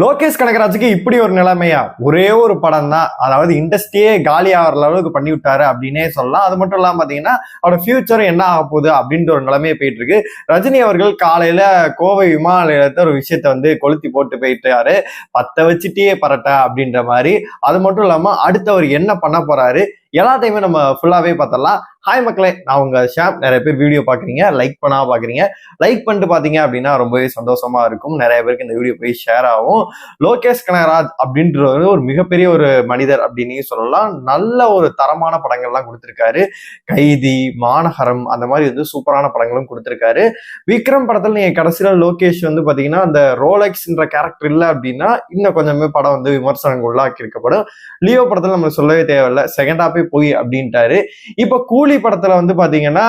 லோகேஷ் கனகராஜுக்கு இப்படி ஒரு நிலைமையா? ஒரே ஒரு படம் தான் அதாவது இண்டஸ்ட்ரியே காலி ஆகிற அளவுக்கு பண்ணி விட்டாரு அப்படின்னே சொல்லலாம். அது மட்டும் இல்லாமல் பார்த்தீங்கன்னா அவரோட ஃபியூச்சர் என்ன ஆக போகுது அப்படின்ற ஒரு நிலைமையை போயிட்டு இருக்கு ரஜினி அவர்கள் காலையில கோவை விமான நிலையத்தை ஒரு விஷயத்த வந்து கொளுத்தி போட்டு போயிட்டாரு. பத்த வச்சுட்டே பரட்ட அப்படின்ற மாதிரி. அது மட்டும் இல்லாமல் அடுத்து அவர் என்ன பண்ண போறாரு? எல்லாத்தையுமே நம்ம ஃபுல்லாகவே பார்த்தரலாம் ஹாய் மக்களே நான் உங்கள் ஷாம். நிறைய பேர் வீடியோ பார்க்குறீங்க லைக் பண்ணா பார்க்குறீங்க. லைக் பண்ணிட்டு பார்த்தீங்க அப்படின்னா ரொம்பவே சந்தோஷமாக இருக்கும். நிறைய பேருக்கு இந்த வீடியோ போய் ஷேர் ஆகும். லோகேஷ் கனகராஜ் அப்படின்றவர் ஒரு மிகப்பெரிய ஒரு மனிதர் அப்படின்னு சொல்லலாம். நல்ல ஒரு தரமான படங்கள்லாம் கொடுத்துருக்காரு. கைதி மாநகரம் அந்த மாதிரி வந்து சூப்பரான படங்களும் கொடுத்துருக்காரு. விக்ரம் படத்தில் நீங்கள் கடைசியில் லோகேஷ் வந்து பார்த்தீங்கன்னா அந்த ரோலெக்ஸ்ன்ற கேரக்டர் இல்லை அப்படின்னா இன்னும் கொஞ்சமே படம் வந்து விமர்சனங்கள் உள்ளாக்கி இருக்கப்படும் லியோ படத்தில் நம்ம சொல்லவே தேவையில்ல. செகண்ட் ஹாப்பே போய் அப்படின்ட்டாரு. இப்ப கூலி படத்துல வந்து பாத்தீங்கன்னா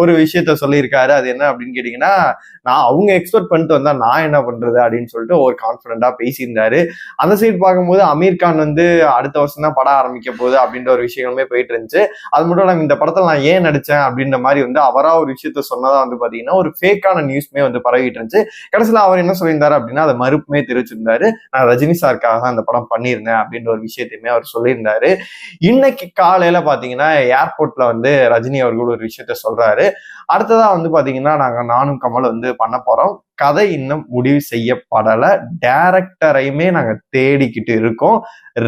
ஒரு விஷயத்த சொல்லியிருக்காரு. அது என்ன அப்படின்னு கேட்டீங்கன்னா நான் அவங்க எக்ஸ்பெக்ட் பண்ணிட்டு வந்தா நான் என்ன பண்றது அப்படின்னு சொல்லிட்டு ஒரு கான்பிடண்டா பேசியிருந்தாரு. அந்த சைடு பார்க்கும்போது அமீர் கான் வந்து அடுத்த வருஷம் தான் படம் ஆரம்பிக்க போகுது அப்படின்ற ஒரு விஷயங்களுமே போயிட்டு இருந்துச்சு. அது மட்டும் இல்லாமல் இந்த படத்துல நான் ஏன் நடிச்சேன் அப்படின்ற மாதிரி வந்து அவரா ஒரு விஷயத்த சொன்னதா வந்து பாத்தீங்கன்னா ஒரு ஃபேக்கான நியூஸ்மே வந்து பரவிட்டு இருந்துச்சு. கடைசியில் அவர் என்ன சொல்லியிருந்தாரு அப்படின்னா அதை மறுப்புமே தெரிவிச்சிருந்தாரு. நான் ரஜினி சாருக்காக தான் அந்த படம் பண்ணியிருந்தேன் அப்படின்ற ஒரு விஷயத்தையுமே அவர் சொல்லியிருந்தாரு. இன்னைக்கு காலையில பாத்தீங்கன்னா ஏர்போர்ட்ல வந்து ரஜினி அவர்கள் ஒரு விஷயத்த சொல்றாரு. அடுத்ததா வந்து பாத்தீங்கன்னா நாங்க நானும் கமல் வந்து பண்ண போறோம். கதை இன்னும் முடிவு செய்யப்படல. டேரக்டரையுமே நாங்க தேடிக்கிட்டு இருக்கோம்.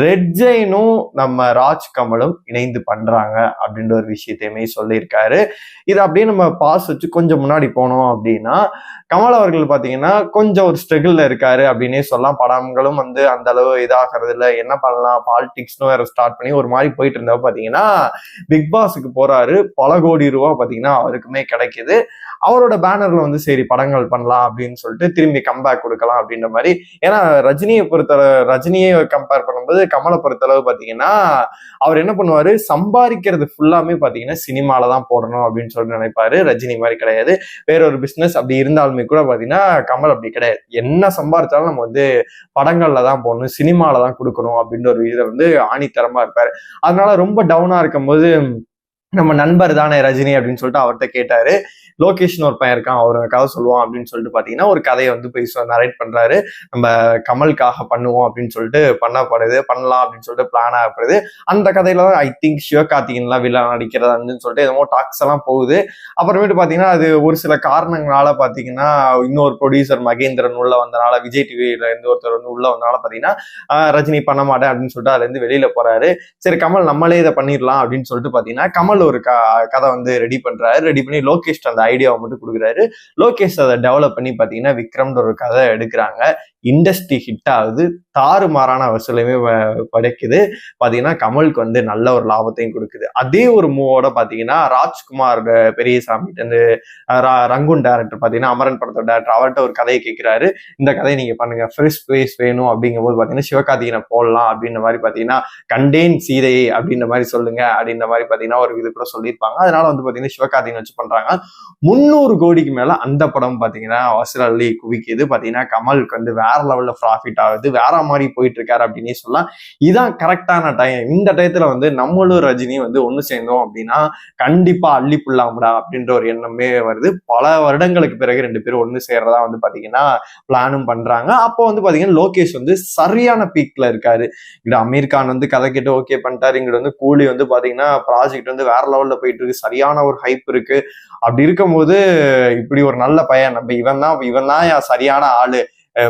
ரெட் ஜெயினும் நம்ம ராஜ் கமலும் இணைந்து பண்றாங்க அப்படின்ற ஒரு விஷயத்தையுமே சொல்லியிருக்காரு. இது அப்படியே நம்ம பாஸ் வச்சு கொஞ்சம் முன்னாடி போனோம் அப்படின்னா கமல் அவர்கள் பாத்தீங்கன்னா கொஞ்சம் ஒரு ஸ்ட்ரகிள்ல இருக்காரு அப்படின்னே சொல்லலாம். படங்களும் வந்து அந்த அளவு இதாகிறது இல்லை. என்ன பண்ணலாம்? பாலிடிக்ஸ்னு வேற ஸ்டார்ட் பண்ணி ஒரு மாதிரி போயிட்டு இருந்தப்ப பாத்தீங்கன்னா பிக் பாஸுக்கு போறாரு. பல கோடி ரூபா பாத்தீங்கன்னா அவருக்குமே கிடைக்குது. அவரோட பேனர்ல வந்து சரி படங்கள் பண்ணலாம் அப்படின்னு அப்படின்னு சொல்லிட்டு திரும்பி கம்பேக் கொடுக்கலாம் அப்படின்ற மாதிரி. ஏன்னா ரஜினியை பொறுத்தளவு ரஜினியை கம்பேர் பண்ணும்போது கமலை பொறுத்தளவு பார்த்தீங்கன்னா அவர் என்ன பண்ணுவாரு? சம்பாதிக்கிறது ஃபுல்லாமே பார்த்தீங்கன்னா சினிமால தான் போடணும் அப்படின்னு சொல்லிட்டு நினைப்பாரு. ரஜினி மாதிரி கிடையாது. வேற ஒரு பிஸ்னஸ் அப்படி இருந்தாலுமே கூட பார்த்தீங்கன்னா கமல் அப்படி கிடையாது. என்ன சம்பாதிச்சாலும் நம்ம வந்து படங்கள்ல தான் போடணும் சினிமால தான் கொடுக்கணும் அப்படின்ற ஒரு இதில் வந்து ஆணித்தரமா இருப்பாரு. அதனால ரொம்ப டவுனா இருக்கும்போது நம்ம நண்பர் தானே ரஜினி அப்படின்னு சொல்லிட்டு அவர்கிட்ட கேட்டாரு. லோகேஷ்னு ஒரு பையன் இருக்கான் அவர் கதை சொல்லுவான் அப்படின்னு சொல்லிட்டு பாத்தீங்கன்னா ஒரு கதையை வந்து போய் நரேட் பண்றாரு. நம்ம கமலுக்காக பண்ணுவோம் அப்படின்னு சொல்லிட்டு பண்ணப்படுது பண்ணலாம் அப்படின்னு சொல்லிட்டு பிளான் ஆகப்படுது அந்த கதையில தான் ஐ திங்க் சிவகார்த்திகன்லாம் வில்லன் நடிக்கிறதான்னு சொல்லிட்டு எதுவும் டாக்ஸ் எல்லாம் போகுது. அப்புறமேட்டு பாத்தீங்கன்னா அது ஒரு சில காரணங்களால பாத்தீங்கன்னா இன்னொரு ப்ரொடியூசர் மகேந்திரன் உள்ள வந்தனால விஜய் டிவியில இருந்து ஒருத்தர் வந்து உள்ள வந்தனால பாத்தீங்கன்னா ரஜினி பண்ண மாட்டேன் அப்படின்னு சொல்லிட்டு அதுல இருந்து வெளியில போறாரு. சரி கமல் நம்மளே இதை பண்ணிடலாம் அப்படின்னு சொல்லிட்டு பாத்தீங்கன்னா கமல் ஒரு க கதை வந்து ரெடி பண்றாரு. ரெடி பண்ணி லோகேஷ் அந்த ஐடியாவை மட்டும் கொடுக்குறாரு. லோகேஷ் அதை டெவலப் பண்ணி பாத்தீங்கன்னா விக்ரம்ன்ற ஒரு கதை எடுக்கிறாங்க. இண்டஸ்ட்ரி ஹிட் ஆகுது. தாறுமாறான வசூலையுமே படைக்குது. பார்த்தீங்கன்னா கமலுக்கு வந்து நல்ல ஒரு லாபத்தையும் கொடுக்குது. அதே ஒரு மூவோட பார்த்தீங்கன்னா ராஜ்குமார் பெரியசாமி வந்து ரங்குன் டேரக்டர் பார்த்தீங்கன்னா அமரன் படத்தோட டேரக்டர் அவர்கிட்ட ஒரு கதையை கேட்கிறாரு இந்த கதையை நீங்க பண்ணுங்க. ஃப்ரெஷ் ஸ்பேஸ் வேணும் அப்படிங்கும்போது பார்த்தீங்கன்னா சிவகார்த்திகனை போடலாம் அப்படின்ற மாதிரி பார்த்தீங்கன்னா கண்டேன் சீதையை அப்படின்ற மாதிரி சொல்லுங்க அப்படின்ற மாதிரி பார்த்தீங்கன்னா ஒரு இது கூட சொல்லியிருப்பாங்க. அதனால வந்து பார்த்தீங்கன்னா சிவகார்த்திகன் வச்சு பண்றாங்க. முந்நூறு கோடிக்கு மேல அந்த படம் பார்த்தீங்கன்னா வசூல் அள்ளி குவிக்குது. பார்த்தீங்கன்னா கமலுக்கு வந்து வேற லெவல்ல ப்ராஃபிட் ஆகுது வேற மாதிரி போயிட்டு இருக்காரு அப்படின்னே சொல்லலாம். இதான் கரெக்டான டைம் இந்த டயத்துல வந்து நம்மளும் ரஜினி வந்து ஒன்று சேர்ந்தோம் அப்படின்னா கண்டிப்பா அள்ளி புல்லாமடா அப்படின்ற ஒரு எண்ணமே வருது. பல வருடங்களுக்கு பிறகு ரெண்டு பேரும் ஒன்று சேர்றதா வந்து பாத்தீங்கன்னா பிளானும் பண்றாங்க. அப்போ வந்து பாத்தீங்கன்னா லோகேஷ் வந்து சரியான பீக்ல இருக்காரு. இங்க அமீர் கான் வந்து கதை கேட்டு ஓகே பண்ணிட்டாரு. இங்க வந்து கூலி வந்து பாத்தீங்கன்னா ப்ராஜெக்ட் வந்து வேற லெவல்ல போயிட்டு இருக்கு. சரியான ஒரு ஹைப் இருக்கு. அப்படி இருக்கும்போது இப்படி ஒரு நல்ல பையன் நம்ம இவன் தான் இவன் தான் சரியான ஆளு.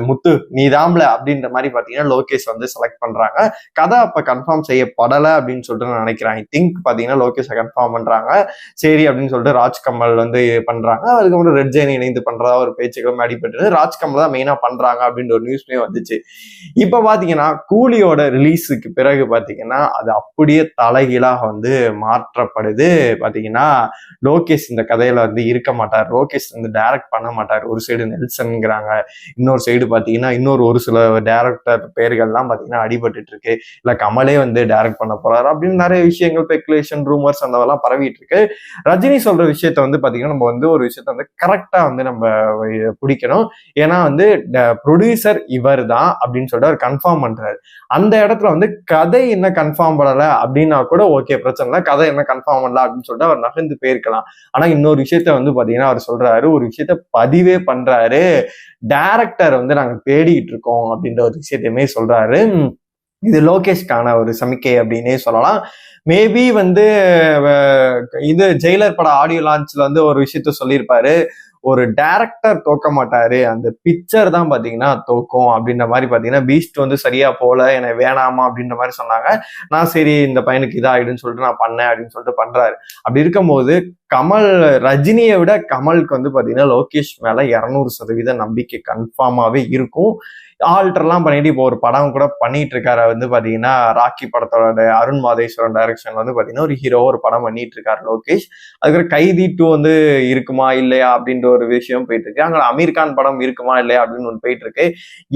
முத்து நீதாம்ல அப்படின்ற மாதிரி பாத்தீங்கன்னா லோகேஷ் வந்து செலக்ட் பண்றாங்க. கதை அப்ப கன்ஃபார்ம் செய்யப்படலை அப்படின்னு சொல்லிட்டு நான் நினைக்கிறேன். ஐ திங்க் பாத்தீங்கன்னா லோகேஷை கன்ஃபார்ம் பண்றாங்க. சரி அப்படின்னு சொல்லிட்டு ராஜ்கமல் வந்து பண்றாங்க. அதுக்கப்புறம் ரெட் ஜெயின் இணைந்து பண்றதா ஒரு பேச்சுக்களும் அடிபட்டு ராஜ்கமல் தான் மெயினா பண்றாங்க அப்படின்ற ஒரு நியூஸ்மே வந்துச்சு. இப்ப பாத்தீங்கன்னா கூலியோட ரிலீஸுக்கு பிறகு பாத்தீங்கன்னா அது அப்படியே தலைகீழாக வந்து மாற்றப்படுது. பாத்தீங்கன்னா லோகேஷ் இந்த கதையில வந்து இருக்க மாட்டார். லோகேஷ் வந்து டைரக்ட் பண்ண மாட்டார். ஒரு சைடு நெல்சன்ங்கிறாங்க இன்னொரு சைடு பாத்தீங்கன்னா இன்னொரு ஒரு சில டேரக்டர் பேர்கள்லாம் பார்த்தீங்கன்னா அடிபட்டுட்டு இருக்கு இல்லை கமலே வந்து டைரக்ட் பண்ண போறாரு அப்படின்னு நிறைய விஷயங்கள் ஸ்பெகுலேஷன் ரூமர்ஸ் அந்த மாதிரிலாம் பரவிட்டு இருக்கு ரஜினி சொல்ற விஷயத்த வந்து பார்த்தீங்கன்னா நம்ம வந்து ஒரு விஷயத்த வந்து கரெக்டாக வந்து நம்ம பிடிக்கணும். ஏன்னா வந்து ப்ரொடியூசர் இவர் தான் அப்படின்னு சொல்லிட்டு அவர் கன்ஃபார்ம் பண்றாரு. அந்த இடத்துல வந்து கதை என்ன கன்ஃபார்ம் பண்ணல அப்படின்னா கூட ஓகே பிரச்சனை இல்லை. கதை என்ன கன்ஃபார்ம் பண்ணல அப்படின்னு சொல்லிட்டு அவர் நகர்ந்து போயிருக்கலாம். ஆனா இன்னொரு விஷயத்த வந்து பாத்தீங்கன்னா அவர் சொல்றாரு ஒரு விஷயத்த பதிவே பண்றாரு. டேரக்டர் வந்து நாங்கள் தேடிக்கிட்டு இருக்கோம் அப்படின்ற ஒரு விஷயத்தையுமே சொல்றாரு. இது லோகேஷ்கான ஒரு சமிக்கை அப்படின்னே சொல்லலாம். மேபி வந்து இது ஜெயிலர் பட ஆடியோ லான்ச்ல வந்து ஒரு விஷயத்த சொல்லியிருப்பாரு. ஒரு டேரக்டர் தோக்க மாட்டாரு. அந்த பிக்சர் தான் பாத்தீங்கன்னா தோக்கும் அப்படின்ற மாதிரி பாத்தீங்கன்னா பீஸ்ட் வந்து சரியா போல எனக்கு வேணாமா அப்படின்ற மாதிரி சொன்னாங்க. நான் சரி இந்த பையனுக்கு இதாகிடுன்னு சொல்லிட்டு நான் பண்ணேன் அப்படின்னு சொல்லிட்டு பண்றாரு. அப்படி இருக்கும்போது கமல் ரஜினியை விட கமலுக்கு வந்து பார்த்தீங்கன்னா லோகேஷ் மேலே இரநூறு சதவீத நம்பிக்கை கன்ஃபார்மாகவே இருக்கும். ஆல்டர்லாம் பண்ணிட்டு இப்போ ஒரு படம் கூட பண்ணிட்டு இருக்காரு. வந்து பார்த்தீங்கன்னா ராக்கி படத்தோட அருண் மாதேஸ்வரன் டைரக்ஷன்ல வந்து பார்த்தீங்கன்னா ஒரு ஹீரோ ஒரு படம் பண்ணிட்டு இருக்காரு லோகேஷ். அதுக்கப்புறம் கைதி டூ வந்து இருக்குமா இல்லையா அப்படின்ற ஒரு விஷயம் போயிட்டு இருக்கு. அங்கே அமீர் கான் படம் இருக்குமா இல்லையா அப்படின்னு ஒன்று போயிட்டு இருக்கு.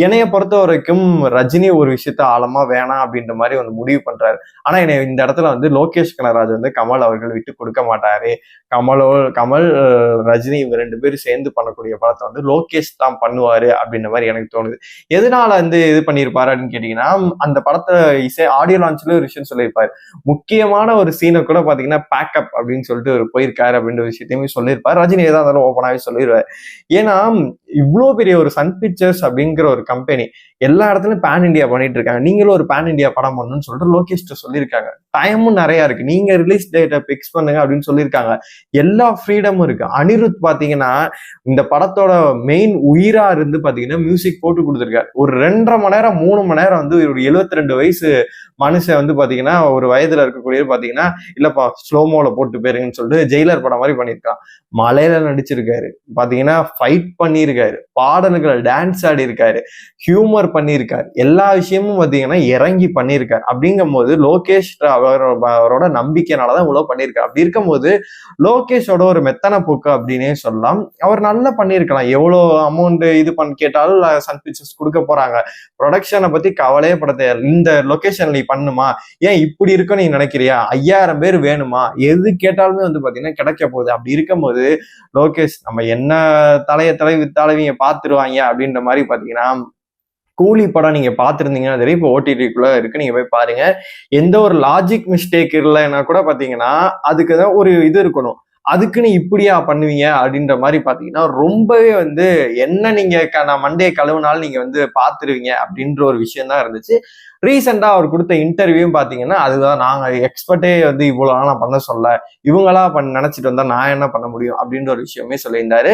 என்னைய பொறுத்த வரைக்கும் ரஜினி ஒரு விஷயத்த ஆழமா வேணாம் அப்படின்ற மாதிரி வந்து முடிவு பண்றாரு. ஆனா என்னை இந்த இடத்துல வந்து லோகேஷ் கனராஜ் வந்து கமல் அவர்கள் விட்டு கொடுக்க மாட்டாரு. கமலோ கமல் ரஜினி இவங்க ரெண்டு பேரும் சேர்ந்து பண்ணக்கூடிய படத்தை வந்து லோகேஷ் தான் பண்ணுவாரு அப்படின்ற மாதிரி எனக்கு தோணுது. எதனால வந்து இது பண்ணியிருப்பாரு அப்படின்னு கேட்டீங்கன்னா அந்த படத்தை இசை ஆடியோ லான்ச்ல ஒரு விஷயம் சொல்லியிருப்பாரு. முக்கியமான ஒரு சீனை கூட பாத்தீங்கன்னா பேக்கப் அப்படின்னு சொல்லிட்டு ஒரு போயிருக்காரு அப்படின்ற விஷயத்தையுமே சொல்லியிருப்பாரு. ரஜினி ஏதாவது இருந்தாலும் ஓப்பனாகவே சொல்லிடுவார் ஏன்னா இவ்வளோ பெரிய ஒரு சன் பிக்சர்ஸ் அப்படிங்கிற ஒரு கம்பெனி எல்லா இடத்துலயும் பேன் இண்டியா பண்ணிட்டு இருக்காங்க நீங்களும் ஒரு பேன் இந்தியா படம் பண்ணணும்னு சொல்லிட்டு லோகேஷ்ட சொல்லியிருக்காங்க. டைமும் நிறைய இருக்கு. நீங்க ரிலீஸ் டேட்டை பிக்ஸ் பண்ணுங்க அப்படின்னு சொல்லியிருக்காங்க. எல்லா ஃப்ரீடமும் இருக்கு. அனிருத் பாத்தீங்கன்னா இந்த படத்தோட மெயின் உயிரா இருந்து பாத்தீங்கன்னா மியூசிக் போட்டு கொடுத்துருக்காரு. ஒரு ரெண்டரை மணி நேரம் மூணு மணி நேரம் வந்து ஒரு 72 ரெண்டு வயசு மனுஷன் வந்து பாத்தீங்கன்னா ஒரு வயதுல இருக்கக்கூடிய பாத்தீங்கன்னா இல்லப்பா ஸ்லோமோல போட்டு போயிருங்கன்னு சொல்லிட்டு ஜெயிலர் படம் மாதிரி பண்ணியிருக்கான். மலையில நடிச்சிருக்காரு. பாத்தீங்கன்னா ஃபைட் பண்ணியிருக்காரு. பாடல்கள் டான்ஸ் ஆடி இருக்காரு ஹியூமர் பண்ணியிருக்கார். எல்லா விஷயமும் பார்த்தீங்கன்னா இறங்கி பண்ணியிருக்காரு. அப்படிங்கும்போது லோகேஷ் அவரோட அவரோட நம்பிக்கையினாலதான் இவ்வளோ பண்ணியிருக்காரு. அப்படி இருக்கும்போது லோகேஷோட ஒரு மெத்தன போக்கு அப்படின்னே சொல்லலாம். அவர் நல்லா பண்ணியிருக்கலாம். எவ்வளோ அமௌண்ட் இது பண்ண கேட்டாலும் சன் பிக்சர்ஸ் கொடுக்க போறாங்க. ப்ரொடக்ஷனை பத்தி கவலையே பட இந்த லொகேஷன் நீ பண்ணுமா? ஏன் இப்படி இருக்கும் நீ நினைக்கிறியா? ஐயாயிரம் பேர் வேணுமா? எது கேட்டாலுமே வந்து பார்த்தீங்கன்னா கிடைக்க போகுது. அப்படி இருக்கும்போது லோகேஷ் நம்ம என்ன தலைய தலை வித்தாலவங்க பார்த்துருவாங்க அப்படின்ற மாதிரி பார்த்தீங்கன்னா கூலி படம் நீங்க பார்த்துருந்தீங்கன்னா தெரியும் இப்போ ஓடிடிக்குள்ள இருக்கு. நீங்க போய் பாருங்க. எந்த ஒரு லாஜிக் மிஸ்டேக் இல்லைன்னா கூட பாத்தீங்கன்னா அதுக்கு தான் ஒரு இது இருக்கணும். அதுக்குன்னு இப்படியா பண்ணுவீங்க அப்படின்ற மாதிரி பாத்தீங்கன்னா ரொம்பவே வந்து என்ன நீங்க க- நான் மண்டே கழுவுனாலும் நீங்க வந்து பாத்துருவீங்க அப்படின்ற ஒரு விஷயம் தான் இருந்துச்சு. ரீசெண்டாக அவர் கொடுத்த இன்டர்வியூவும் பார்த்தீங்கன்னா அதுதான் நாங்கள் எக்ஸ்பர்ட்டே வந்து இவ்வளோலாம் நான் பண்ண சொல்ல இவங்களா பண்ண நினச்சிட்டு வந்தால் நான் என்ன பண்ண முடியும் அப்படின்ற ஒரு விஷயமே சொல்லியிருந்தாரு.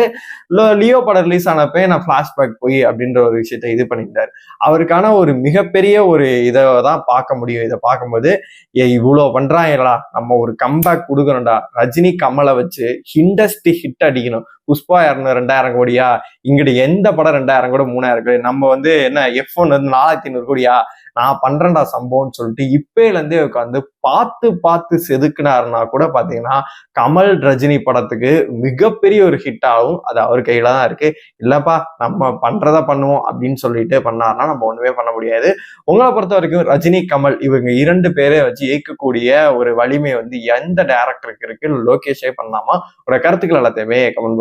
லியோ படம் ரிலீஸ் ஆனப்பே நான் ஃப்ளாஷ்பேக் போய் அப்படின்ற ஒரு விஷயத்த இது பண்ணியிருந்தாரு. அவருக்கான ஒரு மிகப்பெரிய ஒரு இதை தான் பார்க்க முடியும். இதை பார்க்கும்போது ஏ இவ்வளோ பண்றாங்களா நம்ம ஒரு கம்பேக் கொடுக்கணும்டா. ரஜினி கமலை வச்சு இண்டஸ்ட்ரி ஹிட் அடிக்கணும். புஷ்பா இரநூறு ரெண்டாயிரம் கோடியா? இங்கிட்டு எந்த படம் ரெண்டாயிரம் கோடி மூணாயிரம் கோடி? நம்ம வந்து என்ன எஃப் ஒன் வந்து நாலாயிரத்தி ஐநூறு கோடியா? நான் பண்றேன்டா சம்பவம்னு சொல்லிட்டு இப்பையில இருந்தே உட்காந்து பார்த்து பார்த்து செதுக்குனாருன்னா கூட பாத்தீங்கன்னா கமல் ரஜினி படத்துக்கு மிகப்பெரிய ஒரு ஹிட் ஆகும். அது அவர் கையில தான் இருக்கு. இல்லப்பா நம்ம பண்றத பண்ணுவோம் அப்படின்னு சொல்லிட்டு பண்ணாருன்னா நம்ம ஒண்ணுமே பண்ண முடியாது. உங்களை பொறுத்த வரைக்கும் ரஜினி கமல் இவங்க இரண்டு பேரை வச்சு இயக்கக்கூடிய ஒரு வலிமை வந்து எந்த டேரக்டருக்கு இருக்கு? லோகேஷே பண்ணாமா? உங்களோட கருத்துக்கள் எல்லாத்தையுமே கமெண்ட்